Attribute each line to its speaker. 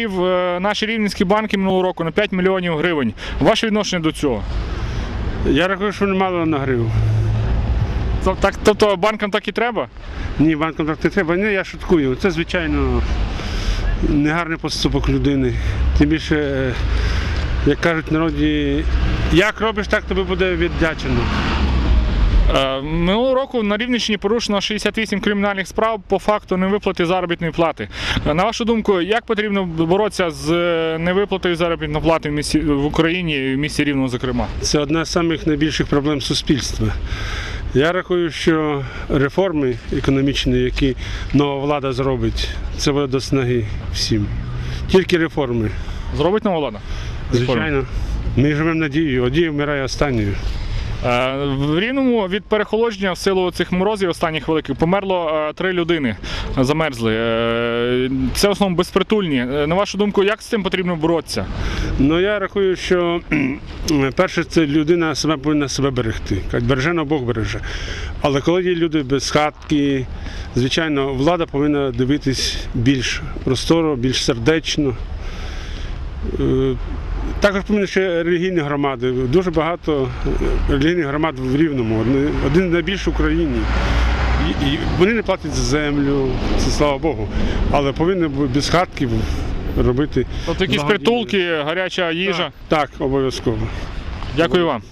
Speaker 1: В е, наші рівненські банки минулого року на 5 мільйонів гривень. Ваше відношення до цього?
Speaker 2: Я рахую, що немало нагрив.
Speaker 1: Тоб- Так, тобто банкам так і треба?
Speaker 2: Ні, банкам так не треба. Ні, я шуткую. Це, звичайно, негарний поступок людини. Тим більше, е, як кажуть народі, як робиш, так тобі буде віддячено.
Speaker 1: Е, Минулого року на Рівненщині порушено 68 кримінальних справ по факту невиплати заробітної плати. Е, На вашу думку, як потрібно боротися з е, невиплатою заробітної плати в, місті, в Україні і в місті Рівному, зокрема?
Speaker 2: Це одна з самих найбільших проблем суспільства. Я рахую, що реформи економічні, які нова влада зробить, це буде до снаги всім. Тільки реформи.
Speaker 1: Зробить нова влада?
Speaker 2: Звичайно. Ми живемо надією, одія вмирає останньою.
Speaker 1: Е, В Рівному від перехолодження в силу цих морозів останніх великих померло е, три людини, замерзли. Е, Це в основному безпритульні. На вашу думку, як з цим потрібно боротися?
Speaker 2: Ну я рахую, що перше, це людина себе повинна себе берегти. Як береже, на Бог береже. Але коли є люди без хатки, звичайно, влада повинна дивитись більш просторо, більш сердечно. Також повинні ще релігійні громади. Дуже багато релігійних громад в Рівному, один з найбільших в Україні. І, вони не платять за землю, це слава Богу. Але повинні без хатків робити.
Speaker 1: От якісь притулки, гаряча їжа.
Speaker 2: Так, обов'язково.
Speaker 1: Дякую вам.